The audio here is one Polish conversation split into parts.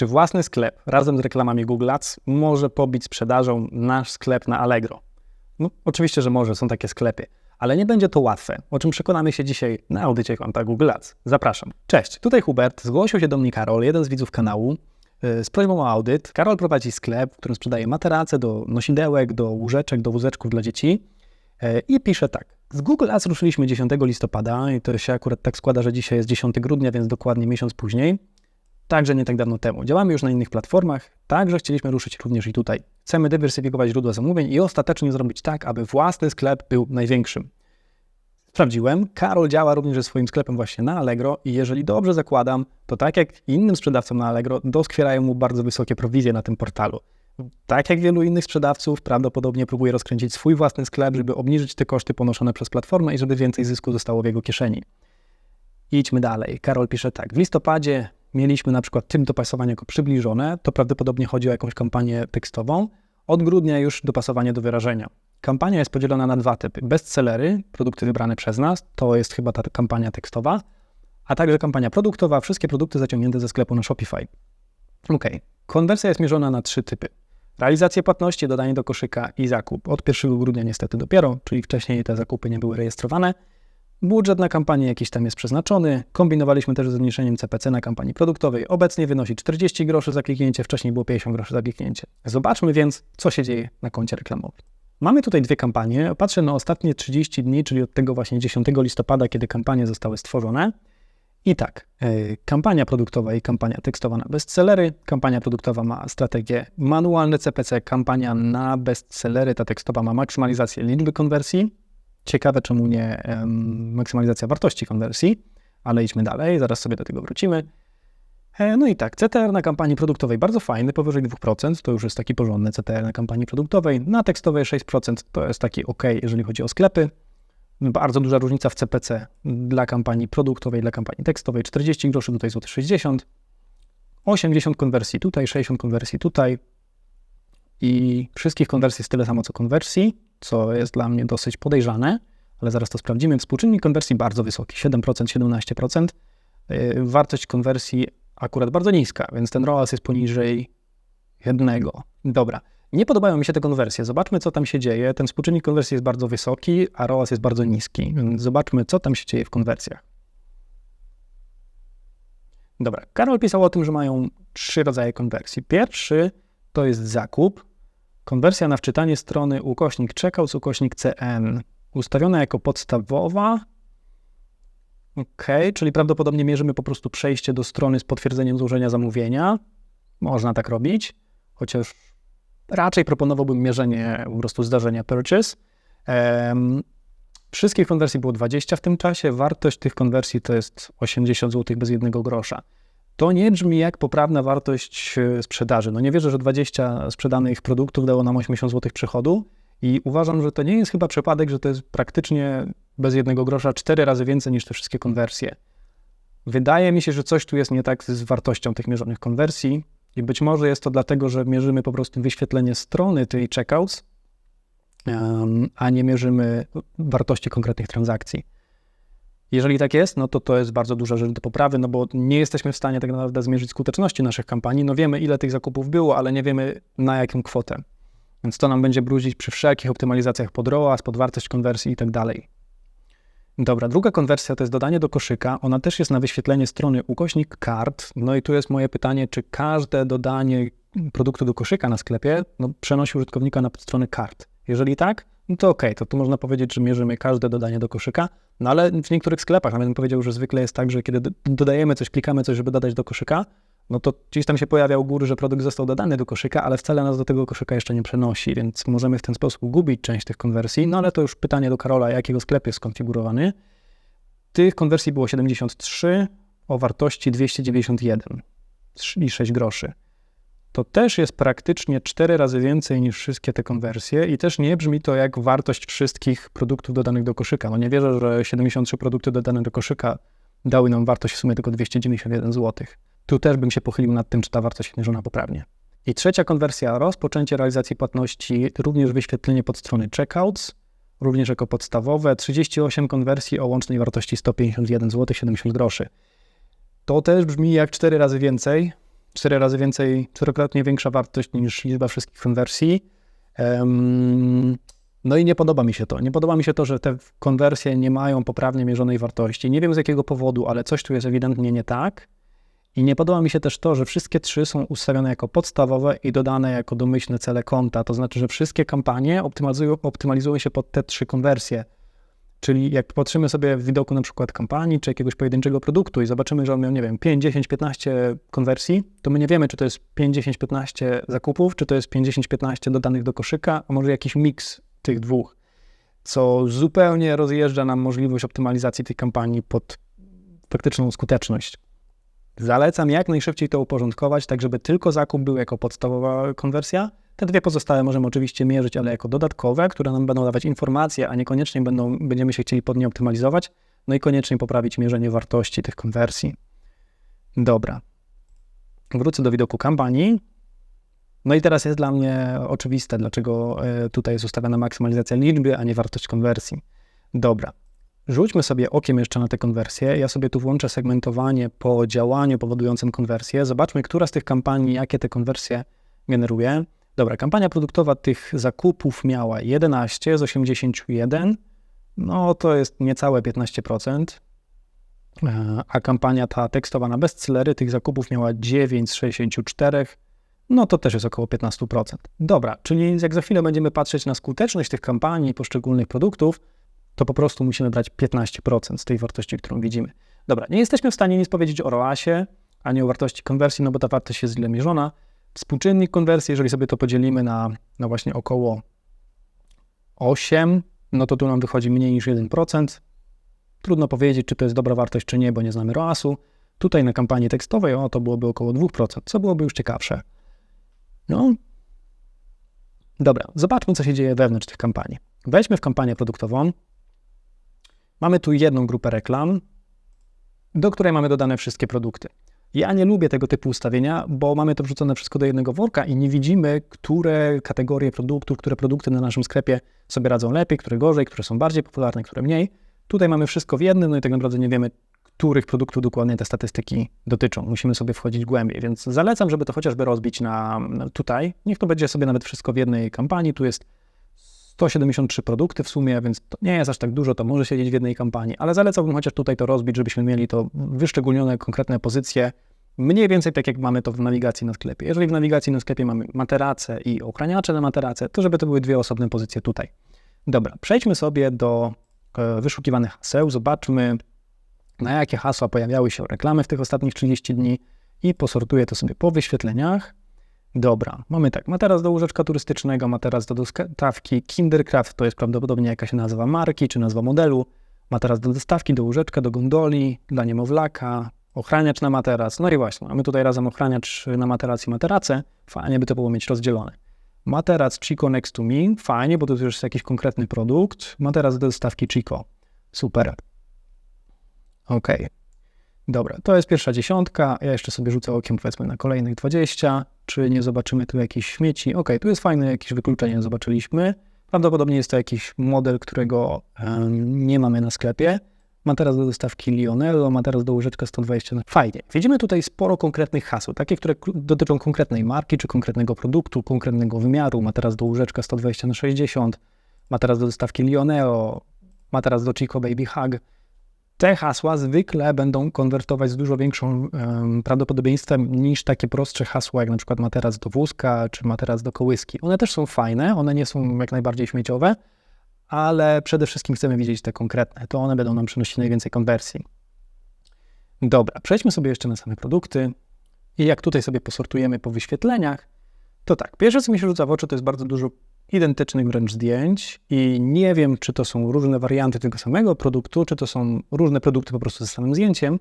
Czy własny sklep razem z reklamami Google Ads może pobić sprzedażą nasz sklep na Allegro? No, oczywiście, że może, są takie sklepy, ale nie będzie to łatwe, o czym przekonamy się dzisiaj na audycie konta Google Ads. Zapraszam. Cześć, tutaj Hubert, zgłosił się do mnie Karol, jeden z widzów kanału, yy, z prośbą o audyt. Karol prowadzi sklep, w którym sprzedaje materace do nosidełek, do łóżeczek, do wózeczków dla dzieci yy, i pisze tak. Z Google Ads ruszyliśmy 10 listopada i to się akurat tak składa, że dzisiaj jest 10 grudnia, więc dokładnie miesiąc później także nie tak dawno temu. Działamy już na innych platformach, także chcieliśmy ruszyć również i tutaj. Chcemy dywersyfikować źródła zamówień i ostatecznie zrobić tak, aby własny sklep był największym. Sprawdziłem, Karol działa również ze swoim sklepem właśnie na Allegro i jeżeli dobrze zakładam, to tak jak innym sprzedawcom na Allegro, doskwierają mu bardzo wysokie prowizje na tym portalu. Tak jak wielu innych sprzedawców, prawdopodobnie próbuje rozkręcić swój własny sklep, żeby obniżyć te koszty ponoszone przez platformę i żeby więcej zysku zostało w jego kieszeni. Idźmy dalej. Karol pisze tak. W listopadzie mieliśmy na przykład tym dopasowanie jako przybliżone, to prawdopodobnie chodzi o jakąś kampanię tekstową. Od grudnia już dopasowanie do wyrażenia. Kampania jest podzielona na dwa typy. Bestsellery, produkty wybrane przez nas, to jest chyba ta kampania tekstowa, a także kampania produktowa, wszystkie produkty zaciągnięte ze sklepu na Shopify. Ok, konwersja jest mierzona na trzy typy. Realizację płatności, dodanie do koszyka i zakup. Od 1 grudnia niestety dopiero, czyli wcześniej te zakupy nie były rejestrowane. Budżet na kampanię jakiś tam jest przeznaczony. Kombinowaliśmy też z zmniejszeniem CPC na kampanii produktowej. Obecnie wynosi 40 groszy za kliknięcie, wcześniej było 50 groszy za kliknięcie. Zobaczmy więc, co się dzieje na koncie reklamowym. Mamy tutaj dwie kampanie. Patrzę na ostatnie 30 dni, czyli od tego właśnie 10 listopada, kiedy kampanie zostały stworzone. I tak, yy, kampania produktowa i kampania tekstowa na bestsellery. Kampania produktowa ma strategię manualne CPC, kampania na bestsellery, ta tekstowa ma maksymalizację liczby konwersji, Ciekawe, czemu nie maksymalizacja wartości konwersji, ale idźmy dalej, zaraz sobie do tego wrócimy. E, no i tak, CTR na kampanii produktowej bardzo fajny, powyżej 2%, to już jest taki porządny CTR na kampanii produktowej. Na tekstowej 6% to jest taki ok, jeżeli chodzi o sklepy. Bardzo duża różnica w CPC dla kampanii produktowej, dla kampanii tekstowej 40 groszy, tutaj złoty 60. 80 konwersji tutaj, 60 konwersji tutaj. I wszystkich konwersji jest tyle samo co konwersji co jest dla mnie dosyć podejrzane, ale zaraz to sprawdzimy. Współczynnik konwersji bardzo wysoki, 7%, 17%. Y, wartość konwersji akurat bardzo niska, więc ten ROAS jest poniżej jednego. Dobra. Nie podobają mi się te konwersje. Zobaczmy, co tam się dzieje. Ten współczynnik konwersji jest bardzo wysoki, a ROAS jest bardzo niski. Zobaczmy, co tam się dzieje w konwersjach. Dobra. Karol pisał o tym, że mają trzy rodzaje konwersji. Pierwszy to jest zakup, Konwersja na wczytanie strony ukośnik checkout, ukośnik CN ustawiona jako podstawowa. OK, czyli prawdopodobnie mierzymy po prostu przejście do strony z potwierdzeniem złożenia zamówienia. Można tak robić, chociaż raczej proponowałbym mierzenie po prostu zdarzenia purchase. Um, wszystkich konwersji było 20 w tym czasie. Wartość tych konwersji to jest 80 zł bez jednego grosza to nie brzmi jak poprawna wartość e, sprzedaży. No nie wierzę, że 20 sprzedanych produktów dało nam 80 zł przychodu i uważam, że to nie jest chyba przypadek, że to jest praktycznie bez jednego grosza cztery razy więcej niż te wszystkie konwersje. Wydaje mi się, że coś tu jest nie tak z wartością tych mierzonych konwersji i być może jest to dlatego, że mierzymy po prostu wyświetlenie strony tej checkouts, a nie mierzymy wartości konkretnych transakcji. Jeżeli tak jest, no to to jest bardzo duża rzecz do poprawy, no bo nie jesteśmy w stanie tak naprawdę zmierzyć skuteczności naszych kampanii. No wiemy, ile tych zakupów było, ale nie wiemy na jaką kwotę. Więc to nam będzie brudzić przy wszelkich optymalizacjach pod ROAS, pod wartość konwersji i tak dalej. Dobra, druga konwersja to jest dodanie do koszyka. Ona też jest na wyświetlenie strony ukośnik kart. No i tu jest moje pytanie, czy każde dodanie produktu do koszyka na sklepie no, przenosi użytkownika na stronę kart? Jeżeli tak, no to ok, to tu można powiedzieć, że mierzymy każde dodanie do koszyka, no ale w niektórych sklepach, nawet bym powiedział, że zwykle jest tak, że kiedy dodajemy coś, klikamy coś, żeby dodać do koszyka, no to gdzieś tam się pojawia u góry, że produkt został dodany do koszyka, ale wcale nas do tego koszyka jeszcze nie przenosi, więc możemy w ten sposób gubić część tych konwersji, no ale to już pytanie do Karola, jakiego sklep jest skonfigurowany. Tych konwersji było 73 o wartości 291 i 6 groszy to też jest praktycznie 4 razy więcej niż wszystkie te konwersje i też nie brzmi to jak wartość wszystkich produktów dodanych do koszyka. No nie wierzę, że 73 produkty dodane do koszyka dały nam wartość w sumie tylko 291 zł. Tu też bym się pochylił nad tym, czy ta wartość mierzona poprawnie. I trzecia konwersja, rozpoczęcie realizacji płatności, również wyświetlenie pod strony checkouts, również jako podstawowe, 38 konwersji o łącznej wartości 151 zł 70 groszy. To też brzmi jak 4 razy więcej, cztery razy więcej, czterokrotnie większa wartość niż liczba wszystkich konwersji. No i nie podoba mi się to. Nie podoba mi się to, że te konwersje nie mają poprawnie mierzonej wartości. Nie wiem z jakiego powodu, ale coś tu jest ewidentnie nie tak. I nie podoba mi się też to, że wszystkie trzy są ustawione jako podstawowe i dodane jako domyślne cele konta. To znaczy, że wszystkie kampanie optymalizują, optymalizują się pod te trzy konwersje. Czyli jak patrzymy sobie w widoku na przykład kampanii czy jakiegoś pojedynczego produktu i zobaczymy, że on miał, nie wiem, 5, 10, 15 konwersji, to my nie wiemy, czy to jest 5, 10, 15 zakupów, czy to jest 5, 10, 15 dodanych do koszyka, a może jakiś miks tych dwóch, co zupełnie rozjeżdża nam możliwość optymalizacji tej kampanii pod faktyczną skuteczność. Zalecam jak najszybciej to uporządkować, tak żeby tylko zakup był jako podstawowa konwersja. Te dwie pozostałe możemy oczywiście mierzyć, ale jako dodatkowe, które nam będą dawać informacje, a niekoniecznie będą, będziemy się chcieli pod nie optymalizować. No i koniecznie poprawić mierzenie wartości tych konwersji. Dobra. Wrócę do widoku kampanii. No i teraz jest dla mnie oczywiste, dlaczego e, tutaj jest ustawiona maksymalizacja liczby, a nie wartość konwersji. Dobra. Rzućmy sobie okiem jeszcze na te konwersje. Ja sobie tu włączę segmentowanie po działaniu powodującym konwersję. Zobaczmy, która z tych kampanii, jakie te konwersje generuje. Dobra, kampania produktowa tych zakupów miała 11 z 81. No to jest niecałe 15%. E, a kampania ta tekstowa na bestsellery tych zakupów miała 9 z 64 no to też jest około 15%. Dobra, czyli jak za chwilę będziemy patrzeć na skuteczność tych kampanii, poszczególnych produktów, to po prostu musimy brać 15% z tej wartości, którą widzimy. Dobra, nie jesteśmy w stanie nic powiedzieć o ROASie, ani o wartości konwersji, no bo ta wartość jest źle mierzona. Współczynnik konwersji, jeżeli sobie to podzielimy na, na właśnie około 8, no to tu nam wychodzi mniej niż 1%. Trudno powiedzieć, czy to jest dobra wartość, czy nie, bo nie znamy ROASu. Tutaj na kampanii tekstowej o, to byłoby około 2%, co byłoby już ciekawsze. No, dobra, zobaczmy, co się dzieje wewnątrz tych kampanii. Weźmy w kampanię produktową. Mamy tu jedną grupę reklam, do której mamy dodane wszystkie produkty. Ja nie lubię tego typu ustawienia, bo mamy to wrzucone wszystko do jednego worka i nie widzimy, które kategorie produktów, które produkty na naszym sklepie sobie radzą lepiej, które gorzej, które są bardziej popularne, które mniej. Tutaj mamy wszystko w jednym, no i tak naprawdę nie wiemy, których produktów dokładnie te statystyki dotyczą. Musimy sobie wchodzić głębiej, więc zalecam, żeby to chociażby rozbić na, tutaj. Niech to będzie sobie nawet wszystko w jednej kampanii. Tu jest 173 produkty w sumie, więc to nie jest aż tak dużo, to może siedzieć w jednej kampanii, ale zalecałbym chociaż tutaj to rozbić, żebyśmy mieli to wyszczególnione, konkretne pozycje, mniej więcej tak jak mamy to w nawigacji na sklepie. Jeżeli w nawigacji na sklepie mamy materace i ochraniacze na materace, to żeby to były dwie osobne pozycje tutaj. Dobra, przejdźmy sobie do e, wyszukiwanych haseł, zobaczmy na jakie hasła pojawiały się reklamy w tych ostatnich 30 dni i posortuję to sobie po wyświetleniach. Dobra, mamy tak, materac do łóżeczka turystycznego, materac do dostawki, Kindercraft to jest prawdopodobnie jakaś nazwa marki czy nazwa modelu, materac do dostawki, do łóżeczka, do gondoli, dla niemowlaka, ochraniacz na materac, no i właśnie, mamy tutaj razem ochraniacz na materac i materace, fajnie by to było mieć rozdzielone. Materac Chico Next to Me, fajnie, bo to już jest jakiś konkretny produkt, materac do dostawki Chico, super. Ok. Dobra, to jest pierwsza dziesiątka. Ja jeszcze sobie rzucę okiem powiedzmy na kolejnych 20. Czy nie zobaczymy tu jakichś śmieci? Ok, tu jest fajne jakieś wykluczenie, zobaczyliśmy. Prawdopodobnie jest to jakiś model, którego um, nie mamy na sklepie. Ma teraz do dostawki Lionello, ma teraz do łyżeczka 120. Fajnie. Widzimy tutaj sporo konkretnych haseł, takie, które dotyczą konkretnej marki, czy konkretnego produktu, konkretnego wymiaru. Ma teraz do łyżeczka 120 na 60, ma teraz do dostawki Lionello, ma teraz do Chico Baby Hug te hasła zwykle będą konwertować z dużo większym um, prawdopodobieństwem niż takie prostsze hasła, jak na przykład materac do wózka czy materac do kołyski. One też są fajne, one nie są jak najbardziej śmieciowe, ale przede wszystkim chcemy widzieć te konkretne. To one będą nam przynosić najwięcej konwersji. Dobra, przejdźmy sobie jeszcze na same produkty. I jak tutaj sobie posortujemy po wyświetleniach, to tak, pierwsze co mi się rzuca w oczy to jest bardzo dużo identycznych wręcz zdjęć i nie wiem, czy to są różne warianty tego samego produktu, czy to są różne produkty po prostu ze samym zdjęciem,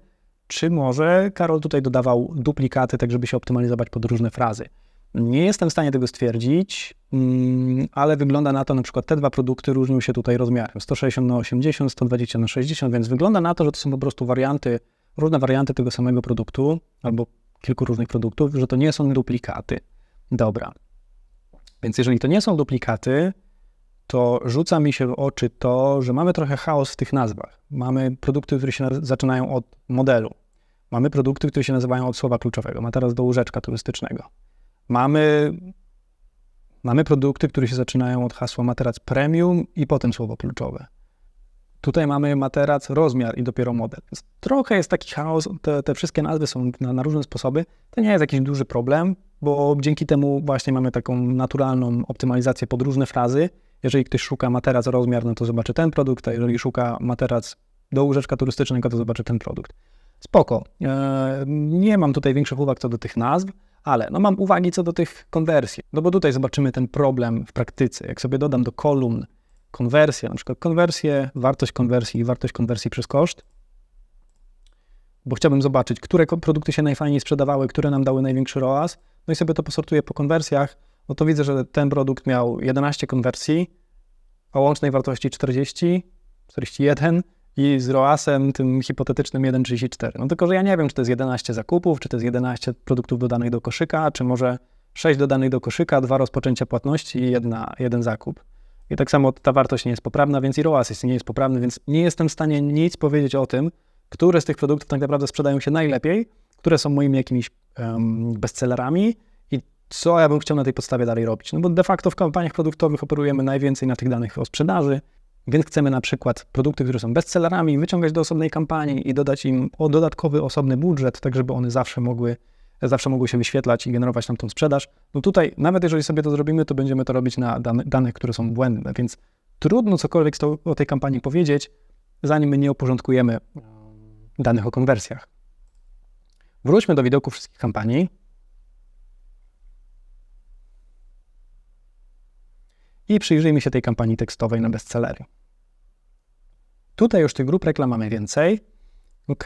czy może Karol tutaj dodawał duplikaty, tak żeby się optymalizować pod różne frazy. Nie jestem w stanie tego stwierdzić, mm, ale wygląda na to, na przykład te dwa produkty różnią się tutaj rozmiarem 160 na 80, 120 na 60, więc wygląda na to, że to są po prostu warianty, różne warianty tego samego produktu albo kilku różnych produktów, że to nie są duplikaty. Dobra, więc jeżeli to nie są duplikaty, to rzuca mi się w oczy to, że mamy trochę chaos w tych nazwach. Mamy produkty, które się zaczynają od modelu. Mamy produkty, które się nazywają od słowa kluczowego. Materac do łóżeczka turystycznego. Mamy, mamy produkty, które się zaczynają od hasła materac premium i potem słowo kluczowe. Tutaj mamy materac, rozmiar i dopiero model. Więc trochę jest taki chaos, te, te wszystkie nazwy są na, na, różne sposoby. To nie jest jakiś duży problem, bo dzięki temu właśnie mamy taką naturalną optymalizację pod różne frazy. Jeżeli ktoś szuka materac, rozmiar, no to zobaczy ten produkt, a jeżeli szuka materac do łóżeczka turystycznego, to zobaczy ten produkt. Spoko. E, nie mam tutaj większych uwag co do tych nazw, ale no mam uwagi co do tych konwersji. No bo tutaj zobaczymy ten problem w praktyce. Jak sobie dodam do kolumn konwersję, na przykład konwersję, wartość konwersji i wartość konwersji przez koszt, bo chciałbym zobaczyć, które produkty się najfajniej sprzedawały, które nam dały największy ROAS, no i sobie to posortuję po konwersjach, no to widzę, że ten produkt miał 11 konwersji, o łącznej wartości 40, 41 i z ROASem tym hipotetycznym 1,34. No tylko, że ja nie wiem, czy to jest 11 zakupów, czy to jest 11 produktów dodanych do koszyka, czy może 6 dodanych do koszyka, dwa rozpoczęcia płatności i jedna, jeden zakup. I tak samo ta wartość nie jest poprawna, więc i ROAS jest, nie jest poprawny, więc nie jestem w stanie nic powiedzieć o tym, które z tych produktów tak naprawdę sprzedają się najlepiej, które są moimi jakimiś um, bestsellerami i co ja bym chciał na tej podstawie dalej robić. No bo de facto w kampaniach produktowych operujemy najwięcej na tych danych o sprzedaży, więc chcemy na przykład produkty, które są bestsellerami, wyciągać do osobnej kampanii i dodać im o dodatkowy, osobny budżet, tak żeby one zawsze mogły, zawsze mogły się wyświetlać i generować nam tą sprzedaż. No tutaj, nawet jeżeli sobie to zrobimy, to będziemy to robić na dane, danych, które są błędne, więc trudno cokolwiek to, o tej kampanii powiedzieć, zanim nie uporządkujemy danych o konwersjach. Wróćmy do widoku wszystkich kampanii. I przyjrzyjmy się tej kampanii tekstowej na bestsellery. Tutaj już tych grup reklam mamy więcej. OK.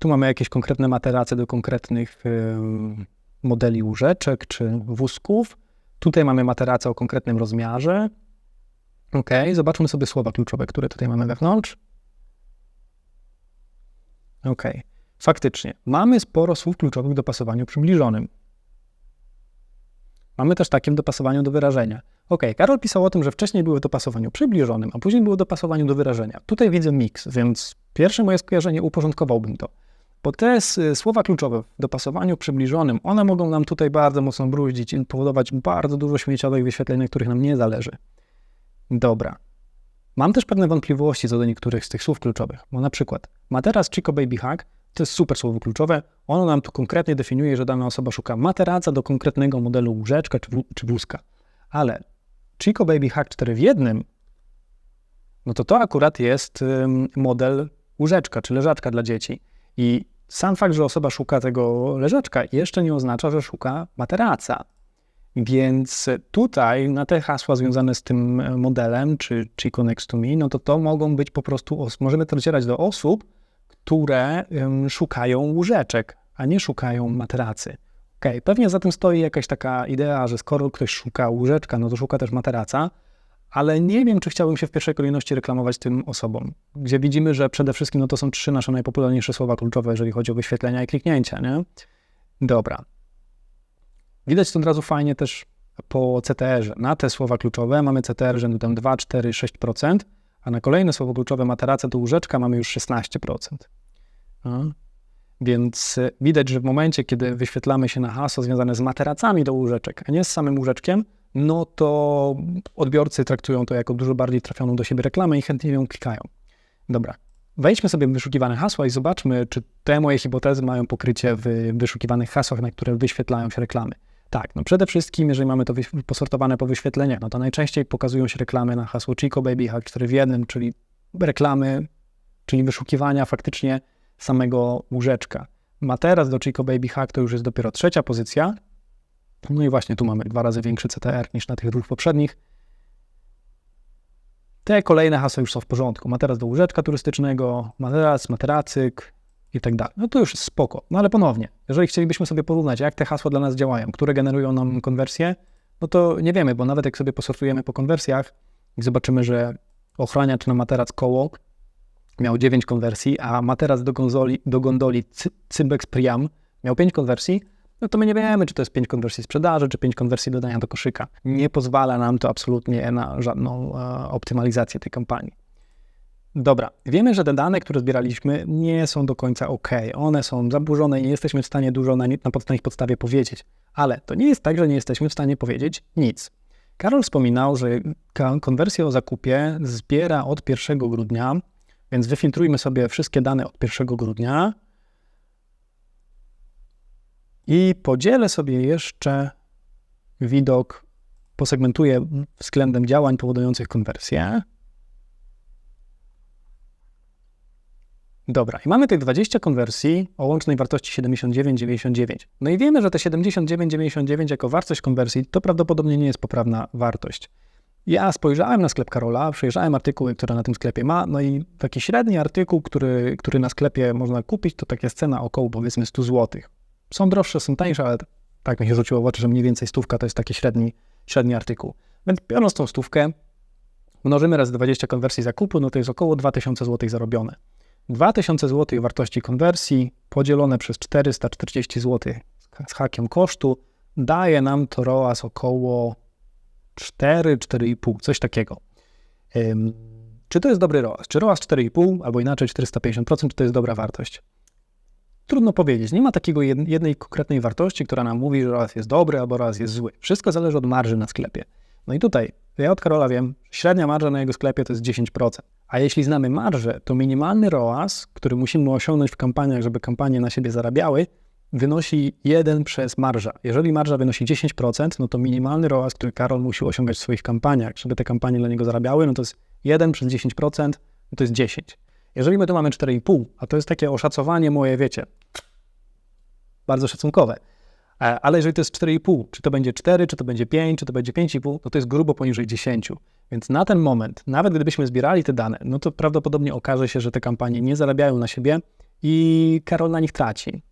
Tu mamy jakieś konkretne materacje do konkretnych modeli łóżeczek czy wózków. Tutaj mamy materację o konkretnym rozmiarze. OK. Zobaczmy sobie słowa kluczowe, które tutaj mamy wewnątrz. OK. Faktycznie, mamy sporo słów kluczowych w dopasowaniu przybliżonym. Mamy też takie w dopasowaniu do wyrażenia. Ok, Karol pisał o tym, że wcześniej były w dopasowaniu przybliżonym, a później było w dopasowaniu do wyrażenia. Tutaj widzę miks, więc pierwsze moje skojarzenie uporządkowałbym to. Bo te słowa kluczowe w dopasowaniu przybliżonym, one mogą nam tutaj bardzo mocno bruździć i powodować bardzo dużo śmieciowych wyświetleń, na których nam nie zależy. Dobra. Mam też pewne wątpliwości co do niektórych z tych słów kluczowych, bo na przykład materac Chico Baby Hack to jest super słowo kluczowe. Ono nam tu konkretnie definiuje, że dana osoba szuka materaca do konkretnego modelu łóżeczka czy, czy wózka. Ale Chico Baby Hack 4 w jednym, no to to akurat jest model łóżeczka czy leżaczka dla dzieci. I sam fakt, że osoba szuka tego leżaczka jeszcze nie oznacza, że szuka materaca. Więc tutaj na te hasła związane z tym modelem, czy Chico Next to Me, no to to mogą być po prostu, możemy to docierać do osób, które szukają łóżeczek, a nie szukają materacy. Okay, pewnie za tym stoi jakaś taka idea, że skoro ktoś szuka łóżeczka, no to szuka też materaca, ale nie wiem, czy chciałbym się w pierwszej kolejności reklamować tym osobom, gdzie widzimy, że przede wszystkim no to są trzy nasze najpopularniejsze słowa kluczowe, jeżeli chodzi o wyświetlenia i kliknięcia, nie? Dobra. Widać to od razu fajnie też po CTR-ze. Na te słowa kluczowe mamy CTR rzędu tam 2, 4, 6%, a na kolejne słowo kluczowe materace to łóżeczka mamy już 16%. No. Więc e, widać, że w momencie, kiedy wyświetlamy się na hasło związane z materacami do łóżeczek, a nie z samym łóżeczkiem, no to odbiorcy traktują to jako dużo bardziej trafioną do siebie reklamę i chętnie ją klikają. Dobra, wejdźmy sobie w wyszukiwane hasła i zobaczmy, czy te moje hipotezy mają pokrycie w wyszukiwanych hasłach, na które wyświetlają się reklamy. Tak, no przede wszystkim, jeżeli mamy to posortowane po wyświetleniach, no to najczęściej pokazują się reklamy na hasło Chico Baby Hack 4 w 1, czyli reklamy, czyli wyszukiwania faktycznie samego łóżeczka. Materac do Chico Baby Hack to już jest dopiero trzecia pozycja. No i właśnie tu mamy dwa razy większy CTR niż na tych dwóch poprzednich. Te kolejne hasła już są w porządku. Materac do łóżeczka turystycznego, materac, materacyk, i tak dalej. No to już spoko. No ale ponownie, jeżeli chcielibyśmy sobie porównać, jak te hasła dla nas działają, które generują nam konwersję, no to nie wiemy, bo nawet jak sobie posortujemy po konwersjach i zobaczymy, że ochraniacz na materac koło miał 9 konwersji, a materac do, gonzoli, do gondoli Cybex Priam miał 5 konwersji, no to my nie wiemy, czy to jest 5 konwersji sprzedaży, czy 5 konwersji dodania do koszyka. Nie pozwala nam to absolutnie na żadną e, optymalizację tej kampanii. Dobra, wiemy, że te dane, które zbieraliśmy, nie są do końca ok. One są zaburzone i nie jesteśmy w stanie dużo na, na, na ich podstawie powiedzieć. Ale to nie jest tak, że nie jesteśmy w stanie powiedzieć nic. Karol wspominał, że konwersję o zakupie zbiera od 1 grudnia, więc wyfiltrujmy sobie wszystkie dane od 1 grudnia i podzielę sobie jeszcze widok, posegmentuję względem działań powodujących konwersję. Dobra, i mamy tych 20 konwersji o łącznej wartości 79,99. No i wiemy, że te 79,99 jako wartość konwersji to prawdopodobnie nie jest poprawna wartość. Ja spojrzałem na sklep Karola, przejrzałem artykuły, które na tym sklepie ma, no i taki średni artykuł, który, który na sklepie można kupić, to taka cena około powiedzmy 100 zł. Są droższe, są tańsze, ale tak mi się rzuciło w oczy, że mniej więcej stówka to jest taki średni, średni artykuł. Więc biorąc tą stówkę, mnożymy razy 20 konwersji zakupu, no to jest około 2000 zł zarobione. 2000 zł wartości konwersji podzielone przez 440 zł z hakiem kosztu daje nam to ROAS około 4, 4,5, coś takiego. czy to jest dobry ROAS? Czy ROAS 4,5 albo inaczej 450%, czy to jest dobra wartość? Trudno powiedzieć. Nie ma takiego jednej konkretnej wartości, która nam mówi, że ROAS jest dobry albo ROAS jest zły. Wszystko zależy od marży na sklepie. No i tutaj, ja od Karola wiem, średnia marża na jego sklepie to jest 10%. A jeśli znamy marżę, to minimalny ROAS, który musimy osiągnąć w kampaniach, żeby kampanie na siebie zarabiały, wynosi 1 przez marża. Jeżeli marża wynosi 10%, no to minimalny ROAS, który Karol musi osiągać w swoich kampaniach, żeby te kampanie dla niego zarabiały, no to jest 1 przez 10%, no to jest 10. Jeżeli my tu mamy 4,5, a to jest takie oszacowanie moje, wiecie, bardzo szacunkowe, e, ale jeżeli to jest 4,5, czy to będzie 4, czy to będzie 5, czy to będzie 5,5, no to jest grubo poniżej 10. Więc na ten moment, nawet gdybyśmy zbierali te dane, no to prawdopodobnie okaże się, że te kampanie nie zarabiają na siebie i Karol na nich traci.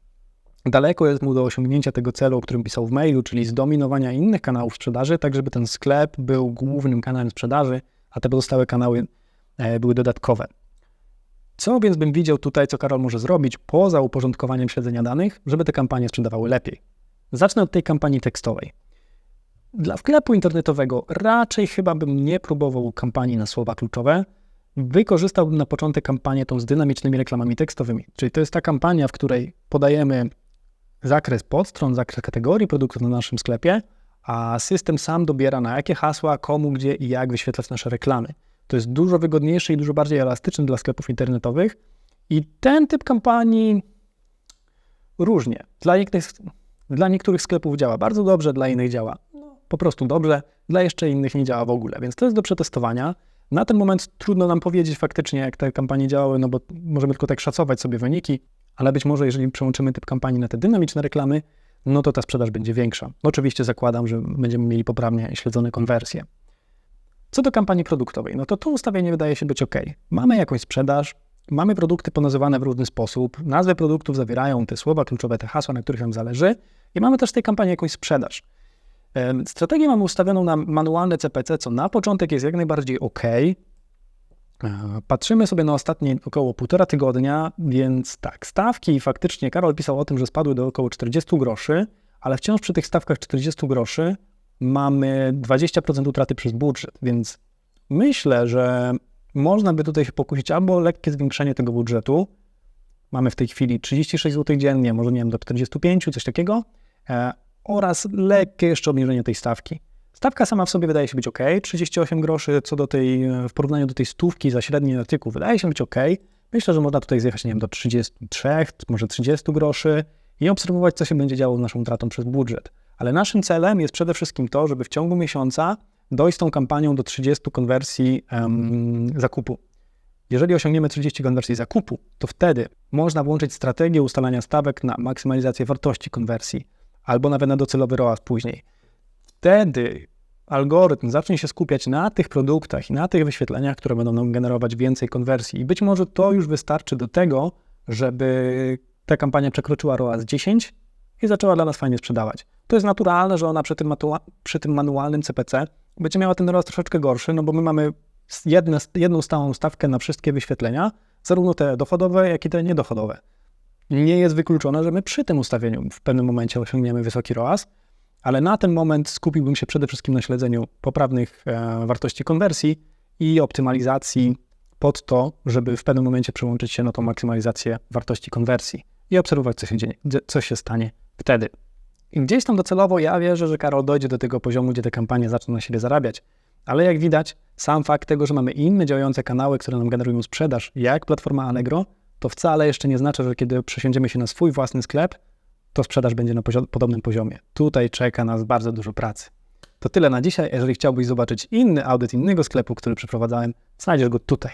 Daleko jest mu do osiągnięcia tego celu, o którym pisał w mailu, czyli zdominowania innych kanałów sprzedaży, tak żeby ten sklep był głównym kanałem sprzedaży, a te pozostałe kanały e, były dodatkowe. Co więc bym widział tutaj, co Karol może zrobić poza uporządkowaniem śledzenia danych, żeby te kampanie sprzedawały lepiej? Zacznę od tej kampanii tekstowej. Dla sklepu internetowego raczej chyba bym nie próbował kampanii na słowa kluczowe. Wykorzystałbym na początek kampanię tą z dynamicznymi reklamami tekstowymi. Czyli to jest ta kampania, w której podajemy zakres podstron, zakres kategorii produktów na naszym sklepie, a system sam dobiera na jakie hasła, komu, gdzie i jak wyświetlać nasze reklamy. To jest dużo wygodniejsze i dużo bardziej elastyczne dla sklepów internetowych. I ten typ kampanii różnie. Dla niektórych, dla niektórych sklepów działa bardzo dobrze, dla innych działa po prostu dobrze, dla jeszcze innych nie działa w ogóle, więc to jest do przetestowania. Na ten moment trudno nam powiedzieć faktycznie, jak te kampanie działały, no bo możemy tylko tak szacować sobie wyniki, ale być może jeżeli przełączymy typ kampanii na te dynamiczne reklamy, no to ta sprzedaż będzie większa. Oczywiście zakładam, że będziemy mieli poprawnie śledzone konwersje. Co do kampanii produktowej, no to to ustawienie wydaje się być ok. Mamy jakąś sprzedaż, mamy produkty ponazywane w różny sposób, nazwy produktów zawierają te słowa kluczowe, te hasła, na których nam zależy i mamy też w tej kampanii jakąś sprzedaż. Strategię mamy ustawioną na manualne CPC, co na początek jest jak najbardziej ok. E, patrzymy sobie na ostatnie około półtora tygodnia, więc tak, stawki faktycznie, Karol pisał o tym, że spadły do około 40 groszy, ale wciąż przy tych stawkach 40 groszy mamy 20% utraty przez budżet, więc myślę, że można by tutaj się pokusić albo lekkie zwiększenie tego budżetu. Mamy w tej chwili 36 zł dziennie, może nie wiem, do 45, coś takiego, e, oraz lekkie jeszcze obniżenie tej stawki. Stawka sama w sobie wydaje się być ok, 38 groszy co do tej, w porównaniu do tej stówki za średni artykuł wydaje się być ok. Myślę, że można tutaj zjechać, nie wiem, do 33, może 30 groszy i obserwować, co się będzie działo z naszą utratą przez budżet. Ale naszym celem jest przede wszystkim to, żeby w ciągu miesiąca dojść z tą kampanią do 30 konwersji um, zakupu. Jeżeli osiągniemy 30 konwersji zakupu, to wtedy można włączyć strategię ustalania stawek na maksymalizację wartości konwersji albo nawet na docelowy ROAS później. Wtedy algorytm zacznie się skupiać na tych produktach i na tych wyświetleniach, które będą nam generować więcej konwersji. I być może to już wystarczy do tego, żeby ta kampania przekroczyła ROAS 10 i zaczęła dla nas fajnie sprzedawać. To jest naturalne, że ona przy tym, przy tym manualnym CPC będzie miała ten ROAS troszeczkę gorszy, no bo my mamy jedne, jedną stałą stawkę na wszystkie wyświetlenia, zarówno te dochodowe, jak i te niedochodowe nie jest wykluczone, że my przy tym ustawieniu w pewnym momencie osiągniemy wysoki ROAS, ale na ten moment skupiłbym się przede wszystkim na śledzeniu poprawnych e, wartości konwersji i optymalizacji pod to, żeby w pewnym momencie przełączyć się na tą maksymalizację wartości konwersji i obserwować, co się, dzieje, co się stanie wtedy. I gdzieś tam docelowo ja wierzę, że Karol dojdzie do tego poziomu, gdzie te kampanie zaczną na siebie zarabiać. Ale jak widać, sam fakt tego, że mamy inne działające kanały, które nam generują sprzedaż, jak platforma Allegro, to wcale jeszcze nie znaczy, że kiedy przesiądziemy się na swój własny sklep, to sprzedaż będzie na pozio- podobnym poziomie. Tutaj czeka nas bardzo dużo pracy. To tyle na dzisiaj. Jeżeli chciałbyś zobaczyć inny audyt innego sklepu, który przeprowadzałem, znajdziesz go tutaj.